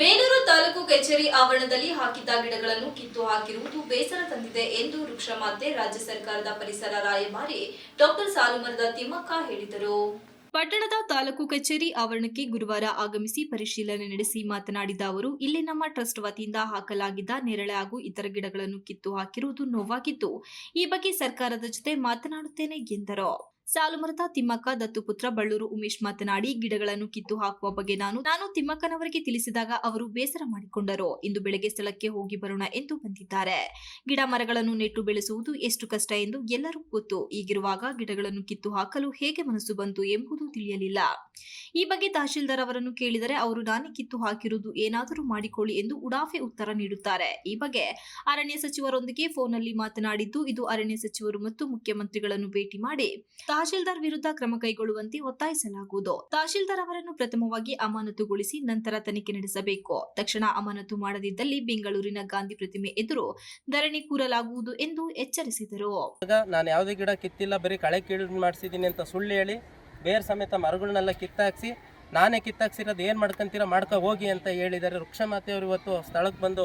ಬೇಲೂರು ತಾಲೂಕು ಕಚೇರಿ ಆವರಣದಲ್ಲಿ ಹಾಕಿದ್ದ ಗಿಡಗಳನ್ನು ಕಿತ್ತು ಹಾಕಿರುವುದು ಬೇಸರ ತಂದಿದೆ ಎಂದು ವೃಕ್ಷಮಾತೆ ರಾಜ್ಯ ಸರ್ಕಾರದ ಪರಿಸರ ರಾಯಭಾರಿ ಡಾಕ್ಟರ್ ಸಾಲುಮರದ ತಿಮ್ಮಕ್ಕ ಹೇಳಿದರು. ಪಟ್ಟಣದ ತಾಲೂಕು ಕಚೇರಿ ಆವರಣಕ್ಕೆ ಗುರುವಾರ ಆಗಮಿಸಿ ಪರಿಶೀಲನೆ ನಡೆಸಿ ಮಾತನಾಡಿದ ಅವರು, ಇಲ್ಲಿ ನಮ್ಮ ಟ್ರಸ್ಟ್ ವತಿಯಿಂದ ಹಾಕಲಾಗಿದ್ದ ನೇರಳೆ ಹಾಗೂ ಇತರ ಗಿಡಗಳನ್ನು ಕಿತ್ತು ಹಾಕಿರುವುದು ನೋವಾಗಿದ್ದು, ಈ ಬಗ್ಗೆ ಸರ್ಕಾರದ ಜೊತೆ ಮಾತನಾಡುತ್ತೇನೆ ಎಂದರು. ಸಾಲುಮರದ ತಿಮ್ಮಕ್ಕ ದತ್ತುಪುತ್ರ ಬಳ್ಳೂರು ಉಮೇಶ್ ಮಾತನಾಡಿ, ಗಿಡಗಳನ್ನು ಕಿತ್ತು ಹಾಕುವ ಬಗ್ಗೆ ನಾನು ನಾನು ತಿಮ್ಮಕ್ಕನವರಿಗೆ ತಿಳಿಸಿದಾಗ ಅವರು ಬೇಸರ ಮಾಡಿಕೊಂಡರು. ಇಂದು ಬೆಳಗ್ಗೆ ಸ್ಥಳಕ್ಕೆ ಹೋಗಿ ಬರೋಣ ಎಂದು ಬಂದಿದ್ದಾರೆ. ಗಿಡ ಮರಗಳನ್ನು ನೆಟ್ಟು ಬೆಳೆಸುವುದು ಎಷ್ಟು ಕಷ್ಟ ಎಂದು ಎಲ್ಲರೂ ಗೊತ್ತು. ಈಗಿರುವಾಗ ಗಿಡಗಳನ್ನು ಕಿತ್ತು ಹಾಕಲು ಹೇಗೆ ಮನಸ್ಸು ಬಂತು ಎಂಬುದು ತಿಳಿಯಲಿಲ್ಲ. ಈ ಬಗ್ಗೆ ತಹಶೀಲ್ದಾರ್ ಅವರನ್ನು ಕೇಳಿದರೆ ಅವರು, ನಾನೇ ಕಿತ್ತು ಹಾಕಿರುವುದು ಏನಾದರೂ ಮಾಡಿಕೊಳ್ಳಿ ಎಂದು ಉಡಾಫೆ ಉತ್ತರ ನೀಡುತ್ತಾರೆ. ಈ ಬಗ್ಗೆ ಅರಣ್ಯ ಸಚಿವರೊಂದಿಗೆ ಫೋನ್ನಲ್ಲಿ ಮಾತನಾಡಿದ್ದು, ಇದು ಅರಣ್ಯ ಸಚಿವರು ಮತ್ತು ಮುಖ್ಯಮಂತ್ರಿಗಳನ್ನು ಭೇಟಿ ಮಾಡಿ ತಹಶೀಲ್ದಾರ್ ವಿರುದ್ಧ ಕ್ರಮ ಕೈಗೊಳ್ಳುವಂತೆ ಒತ್ತಾಯಿಸಲಾಗುವುದು. ತಹಶೀಲ್ದಾರ್ ಅವರನ್ನು ಪ್ರಥಮವಾಗಿ ಅಮಾನತುಗೊಳಿಸಿ ನಂತರ ತನಿಖೆ ನಡೆಸಬೇಕು. ತಕ್ಷಣ ಅಮಾನತು ಮಾಡದಿದ್ದಲ್ಲಿ ಬೆಂಗಳೂರಿನ ಗಾಂಧಿ ಪ್ರತಿಮೆ ಎದುರು ಧರಣಿ ಕೂರಲಾಗುವುದು ಎಂದು ಎಚ್ಚರಿಸಿದರು. ನಾನು ಯಾವುದೇ ಗಿಡ ಕಿತ್ತಿಲ್ಲ, ಬರೀ ಕಳೆ ಕೀಳು ಮಾಡಿಸಿದ್ದೀನಿ ಅಂತ ಸುಳ್ಳು ಹೇಳಿ ಬೇರ್ ಸಮೇತ ಮರಗಳನ್ನೆಲ್ಲ ಕಿತ್ತಾಕ್ಸಿ, ನಾನೇ ಕಿತ್ತಾಕ್ಸಿರೋದು ಏನು ಮಾಡ್ಕೊಂತೀರ ಮಾಡ್ಕ ಹೋಗಿ ಅಂತ ಹೇಳಿದ್ದಾರೆ. ವೃಕ್ಷ ಮಾತೆಯವರು ಇವತ್ತು ಸ್ಥಳಕ್ಕೆ ಬಂದು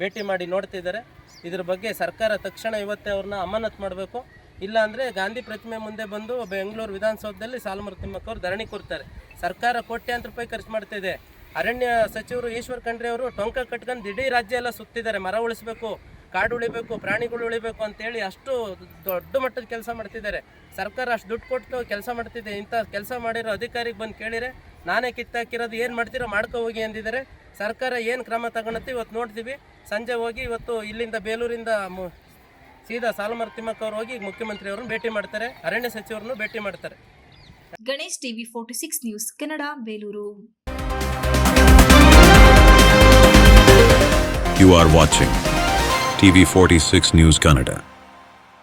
ಭೇಟಿ ಮಾಡಿ ನೋಡ್ತಿದ್ದಾರೆ. ಇದ್ರ ಬಗ್ಗೆ ಸರ್ಕಾರ ತಕ್ಷಣ ಇವತ್ತೇ ಅವ್ರನ್ನ ಅಮಾನತ್ ಮಾಡಬೇಕು. ಇಲ್ಲಾಂದರೆ ಗಾಂಧಿ ಪ್ರತಿಮೆ ಮುಂದೆ ಬಂದು ಬೆಂಗಳೂರು ವಿಧಾನಸೌಧದಲ್ಲಿ ಸಾಲುಮರ ತಿಮ್ಮಕ್ಕವ್ರು ಧರಣಿ ಕೂರ್ತಾರೆ. ಸರ್ಕಾರ ಕೋಟ್ಯಾಂತರ ರೂಪಾಯಿ ಖರ್ಚು ಮಾಡ್ತಿದೆ. ಅರಣ್ಯ ಸಚಿವರು ಈಶ್ವರ್ ಖಂಡ್ರೆ ಅವರು ಟೊಂಕ ಕಟ್ಕೊಂಡು ಇಡೀ ರಾಜ್ಯ ಎಲ್ಲ ಸುತ್ತಿದ್ದಾರೆ. ಮರ ಉಳಿಸ್ಬೇಕು, ಕಾಡು ಉಳಿಬೇಕು, ಪ್ರಾಣಿಗಳು ಉಳಿಬೇಕು ಅಂತೇಳಿ ಅಷ್ಟು ದೊಡ್ಡ ಮಟ್ಟದ ಕೆಲಸ ಮಾಡ್ತಿದ್ದಾರೆ. ಸರ್ಕಾರ ಅಷ್ಟು ದುಡ್ಡು ಕೊಟ್ಟು ಕೆಲಸ ಮಾಡ್ತಿದೆ. ಇಂಥ ಕೆಲಸ ಮಾಡಿರೋ ಅಧಿಕಾರಿಗೆ ಬಂದು ಕೇಳಿದರೆ ನಾನೇ ಕಿತ್ತಾಕಿರೋದು ಏನು ಮಾಡ್ತೀರೋ ಮಾಡ್ಕೊ ಹೋಗಿ ಅಂದಿದ್ದಾರೆ. ಸರ್ಕಾರ ಏನು ಕ್ರಮ ತಗೊಳತ್ತೆ ಇವತ್ತು ನೋಡ್ತೀವಿ. ಸಂಜೆ ಹೋಗಿ ಇವತ್ತು ಇಲ್ಲಿಂದ ಬೇಲೂರಿಂದ ಸೀದಾ ಸಾಲಮರ ತಿಮ್ಮಕ್ಕ ಅವರು ಹೋಗಿ ಮುಖ್ಯಮಂತ್ರಿ ಅವರನ್ನು ಭೇಟಿ ಮಾಡ್ತಾರೆ ಅರಣ್ಯ ಸಚಿವರನ್ನು ಭೇಟಿ ಮಾಡ್ತಾರೆ Ganesh TV forty six news Kannada Belur U R You are watching TV46 News Kannada.